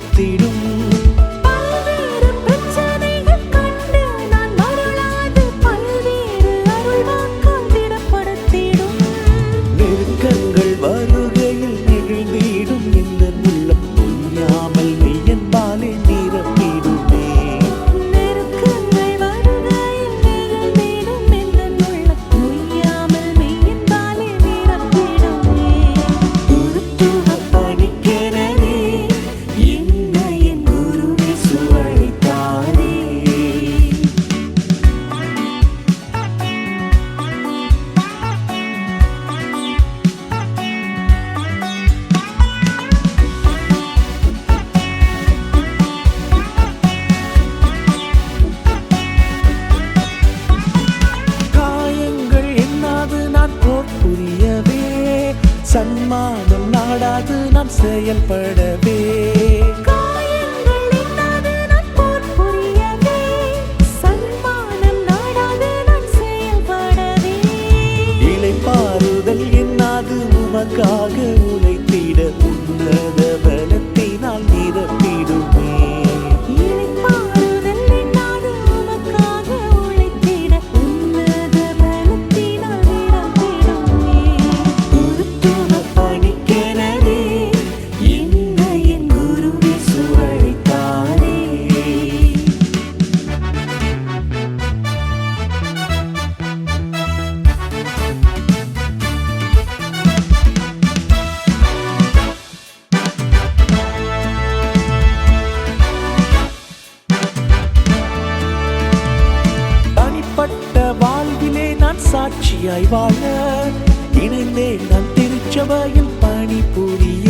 കൊടുത്തിടും சன்மானம் நாடாது நான் செயல்படவே. சாட்சியாய் வாழ இணைந்தே நான் திருச்சபையில் பணி புரிய